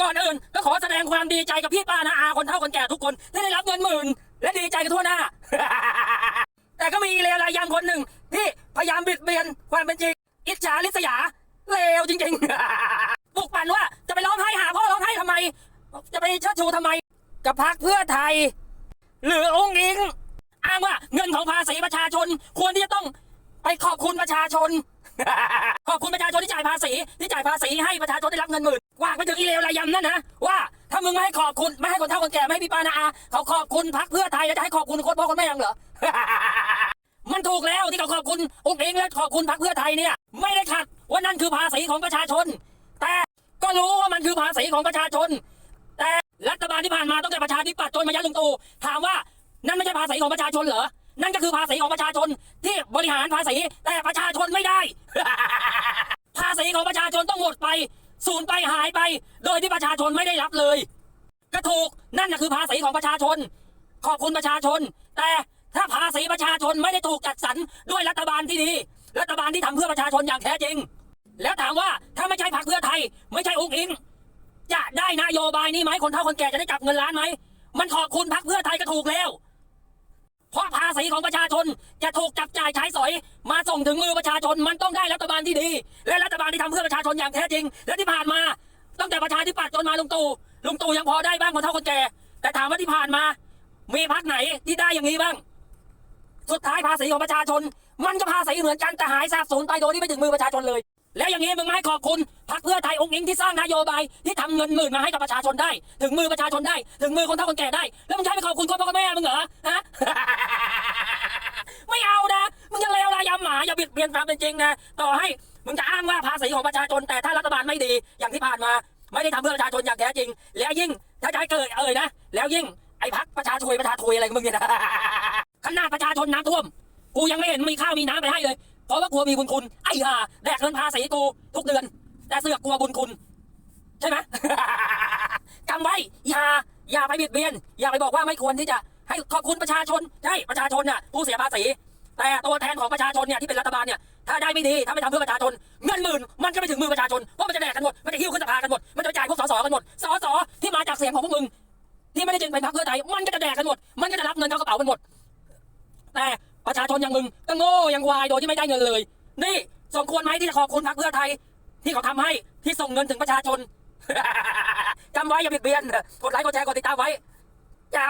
ก่อนอื่นก็ขอแสดงความดีใจกับพี่ป้านาอาคนเฒ่าคนแก่ทุกคนที่ได้รับเงินหมื่น และดีใจกันทั่วหน้า แต่ก็มีเลวรายยำคนหนึ่งที่พยายามบิดเบียนความเป็นจริงอิจฉาริษยาเลวจริงๆปลุกปั่นว่าจะไปร้องไห้หาพ่อร้องไห้ทำไม จะไปเชิดชูทำไม กับพักเพื่อไทย หรือองค์อิง อ้างว่าเงินของภาษีประชาชน ควรที่จะต้องไปขอบคุณประชาชน ขอบคุณประชาชนที่จ่ายภาษีที่จ่ายภาษีให้ประชาชนได้รับเงินหมื่นว่าไปถึงอีเลวรายยำนั่นนะว่าถ้ามึงไม่ให้ขอบคุณไม่ให้คนเฒ่าคนแก่ไม่ให้พี่ปานาอาเขาขอบคุณพักเพื่อไทยแล้วจะให้ขอบคุณคนพ่อคนแม่ยังเหรอมันถูกแล้วที่เขาขอบคุณองค์เองและขอบคุณพรรคเพื่อไทยเนี่ย ไม่ได้ขัดว่านั่นคือภาษีของประชาชน แต่ก็รู้ว่ามันคือภาษีของประชาชน แต่รัฐบาลที่ผ่านมาตั้งแต่ประชาธิปัตย์จนมายันลุงตู่ถามว่านั่นไม่ใช่ภาษีของประชาชนเหรอ นั่นก็คือภาษีของประชาชนที่บริหารภาษีแต่ประชาชนไม่ได้ ภาษีของประชาชนต้องหมดไปสูญไปหายไป โดยที่ประชาชนไม่ได้รับเลยก็ถูกนั่นนะคือภาษีของประชาชน ขอบคุณประชาชน แต่ถ้าภาษีประชาชนไม่ได้ถูกจัดสรรด้วยรัฐบาลที่ดี รัฐบาลที่ทำเพื่อประชาชนอย่างแท้จริง แล้วถามว่าถ้าไม่ใช่พรรคเพื่อไทย ไม่ใช่องค์อิง จะได้นโยบายนี้ไหมคนเฒ่าคนแก่จะได้จับเงินล้านไหมมันขอบคุณพรรคเพื่อไทยก็ถูกแล้ว เพราะภาษีของประชาชนจะถูกจับจ่ายใช้สอย มาส่งถึงมือประชาชนมันต้องได้รัฐบาลที่ดี และรัฐบาลที่ทำเพื่อประชาชนอย่างแท้จริง และที่ผ่านมาตั้งแต่ประชาธิปัตย์จนมาลุงตู่ลุงตู่ยังพอได้บ้างคนเฒ่าคนแก่แต่ถามว่าที่ผ่านมา มีพรรคไหนที่ได้อย่างนี้บ้าง สุดท้ายภาษีของประชาชน มันก็ภาษีเหมือนกันแต่หายสาบสูญไปโดยที่ไม่ถึงมือประชาชนเลย แล้วอย่างนี้มึงไม่ให้ขอบคุณพรรคเพื่อไทยองค์อิงที่สร้างนโยบายที่ทำเงินหมื่นมาให้กับประชาชนได้ ถึงมือประชาชนได้ ถึงมือคนเฒ่าคนแก่ได้ แล้วมึงใช้ไปขอบคุณคนพ่อกับแม่มึงเหรอฮะ ไม่เอานะมึงยังเลวรายยำหมาอย่าบิดเบียนความเป็นจริงนะต่อให้มึงจะอ้างว่าภาษีของประชาชนแต่ถ้ารัฐบาลไม่ดีอย่างที่ผ่านมา ไม่ได้ทำเพื่อประชาชนอย่างแท้จริง แล้วยิ่งถ้าจะให้เกิดเอ่ยนะแล้วยิ่งไอ้พักประชาชนประชาชนอะไรของมึงเนี่ยนะขนาดประชาชนน้ำท่วม กูยังไม่เห็นมีข้าวมีน้ำไปให้เลย เพราะว่ากลัวมีบุญคุณไอ้ห่าแดกเงินภาษีกูทุกเดือน แต่เสือกกลัวบุญคุณ ใช่ไหมจำไว้อย่าอย่าไปบิดเบียน อย่าไปบอกว่าไม่ควรที่จะให้ขอบคุณประชาชนใช่ประชาชนน่ะผู้เสียภาษี แต่ตัวแทนของประชาชนเนี่ยที่เป็นรัฐบาลเนี่ยถ้าได้ไม่ดีถ้าไม่ทำเพื่อประชาชนเงินหมื่นมันก็ไม่ถึงมือประชาชนเพราะมันจะแดกกันหมดมันจะหิ้วขึ้นสภากันหมดมันจะไปจ่ายพวกสสกันหมดสสที่มาจากเสียงของพวกมึงที่ไม่ได้จึงเป็นพรรคเพื่อไทยมันก็จะแดกกันหมด มันก็จะรับเงินเข้ากระเป๋ากันหมด แต่ ประชาชนอย่างมึงก็โง่อยังวายโดยที่ไม่ได้เงินเลย นี่สมควรไหมที่จะขอบคุณพรรคเพื่อไทย ที่เขาทำให้ที่ส่งเงินถึงประชาชนจำไว้อย่าบิดเบียนกดไลค์กดแชร์กดติดตามไว้เจ้า